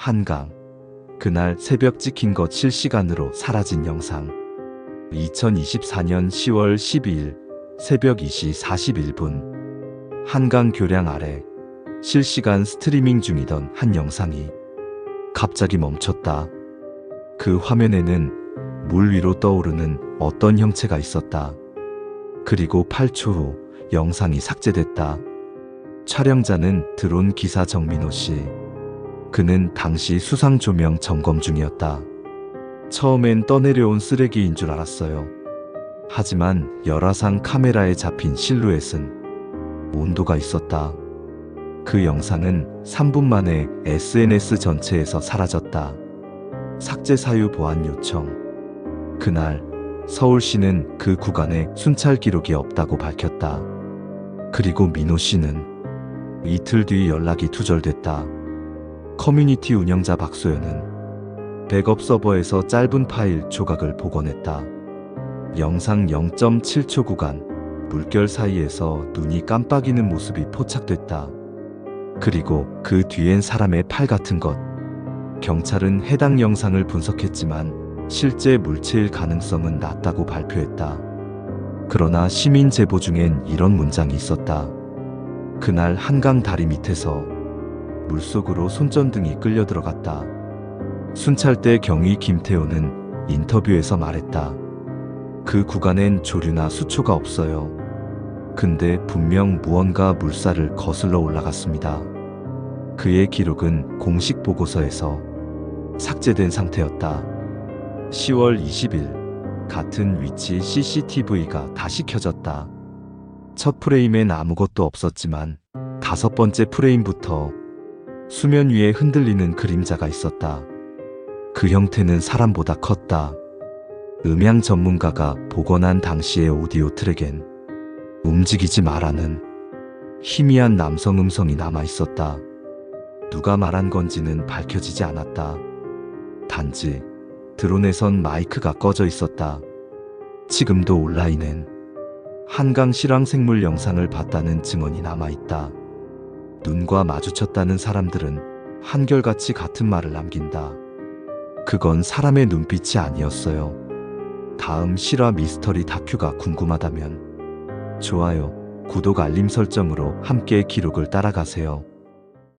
한강. 그날 새벽 찍힌 것 실시간으로 사라진 영상. 2024년 10월 12일 새벽 2시 41분. 한강 교량 아래 실시간 스트리밍 중이던 한 영상이 갑자기 멈췄다. 그 화면에는 물 위로 떠오르는 어떤 형체가 있었다. 그리고 8초 후 영상이 삭제됐다. 촬영자는 드론 기사 정민호 씨. 그는 당시 수상 조명 점검 중이었다. 처음엔 떠내려온 쓰레기인 줄 알았어요. 하지만 열화상 카메라에 잡힌 실루엣은 온도가 있었다. 그 영상은 3분 만에 SNS 전체에서 사라졌다. 삭제 사유 보안 요청. 그날 서울시는 그 구간에 순찰 기록이 없다고 밝혔다. 그리고 민호 씨는 이틀 뒤 연락이 투절됐다. 커뮤니티 운영자 박소연은 백업 서버에서 짧은 파일 조각을 복원했다. 영상 0.7초 구간, 물결 사이에서 눈이 깜빡이는 모습이 포착됐다. 그리고 그 뒤엔 사람의 팔 같은 것. 경찰은 해당 영상을 분석했지만 실제 물체일 가능성은 낮다고 발표했다. 그러나 시민 제보 중엔 이런 문장이 있었다. 그날 한강 다리 밑에서 물속으로 손전등이 끌려 들어갔다. 순찰대 경위 김태호는 인터뷰에서 말했다. 그 구간엔 조류나 수초가 없어요. 근데 분명 무언가 물살을 거슬러 올라갔습니다. 그의 기록은 공식 보고서에서 삭제된 상태였다. 10월 20일 같은 위치 CCTV가 다시 켜졌다. 첫 프레임엔 아무것도 없었지만 다섯 번째 프레임부터 수면 위에 흔들리는 그림자가 있었다. 그 형태는 사람보다 컸다. 음향 전문가가 복원한 당시의 오디오 트랙엔 움직이지 말라는 희미한 남성 음성이 남아 있었다. 누가 말한 건지는 밝혀지지 않았다. 단지 드론에선 마이크가 꺼져 있었다. 지금도 온라인엔 한강 실황 생물 영상을 봤다는 증언이 남아 있다. 눈과 마주쳤다는 사람들은 한결같이 같은 말을 남긴다. 그건 사람의 눈빛이 아니었어요. 다음 실화 미스터리 다큐가 궁금하다면 좋아요, 구독 알림 설정으로 함께 기록을 따라가세요.